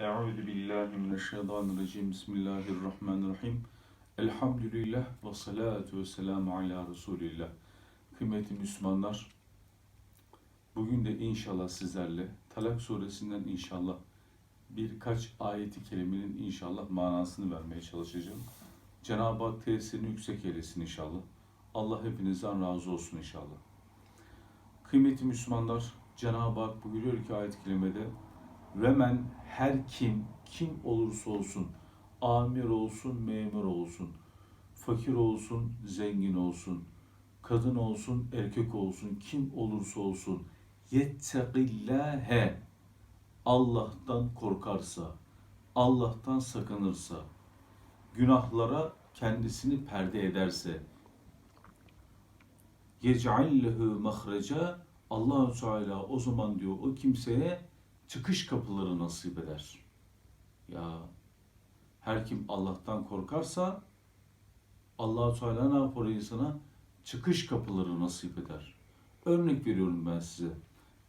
Euzu billahi mineşşeytanirracim. Bismillahirrahmanirrahim. Elhamdülillah ve salatu ve selamu ala Resulillah. Kıymetli Müslümanlar, bugün de inşallah sizlerle Talak suresinden inşallah birkaç ayeti kelimenin inşallah manasını vermeye çalışacağım. Cenab-ı Hak tesirini yüksek eylesin inşallah. Allah hepinizden razı olsun inşallah. Kıymetli Müslümanlar, Cenab-ı Hak buyuruyor ki ayet-i kerimede ve her kim, kim olursa olsun, amir olsun, memur olsun, fakir olsun, zengin olsun, kadın olsun, erkek olsun, kim olursa olsun, yettegillâhe, Allah'tan korkarsa, Allah'tan sakınırsa, günahlara kendisini perde ederse, yec'allehu mahreca Allahu Teala o zaman diyor o kimseye çıkış kapıları nasip eder. Ya her kim Allah'tan korkarsa Allahu Teala ne yapar insana? Çıkış kapıları nasip eder. Örnek veriyorum ben size.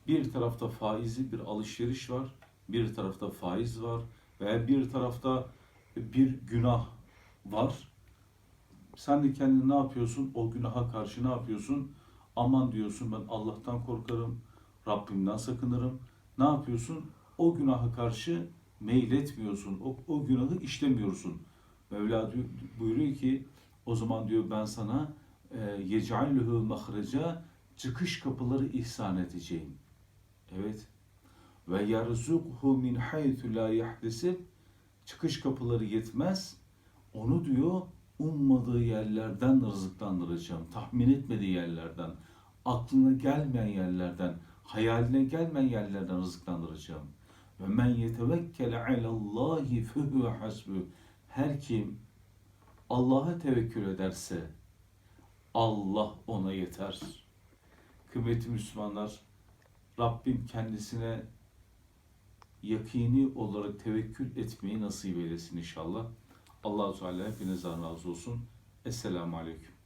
Bir tarafta faizli bir alışveriş var, bir tarafta faiz var veya bir tarafta bir günah var. Sen de kendini ne yapıyorsun? O günaha karşı ne yapıyorsun? Aman diyorsun ben Allah'tan korkarım, Rabbimden sakınırım. Ne yapıyorsun? O günaha karşı meyletmiyorsun. O, o günahı işlemiyorsun. Mevla buyuruyor ki o zaman diyor ben sana yec'alluhu mahreca çıkış kapıları ihsan edeceğim. Evet. Ve yerzukhu min haythu la çıkış kapıları yetmez. Onu diyor ummadığı yerlerden rızıklandıracağım. Tahmin etmediği yerlerden, aklına gelmeyen yerlerden, hayaline gelmeyen yerlerden rızıklandıracağım. Ve men yetevekkele alallahi fehuve hasbuh. Her kim Allah'a tevekkül ederse Allah ona yeter. Kıymetli Müslümanlar, Rabbim kendisine yakini olarak tevekkül etmeyi nasip eylesin inşallah. Allahu Teala hepinizden razı olsun. Esselamu Aleyküm.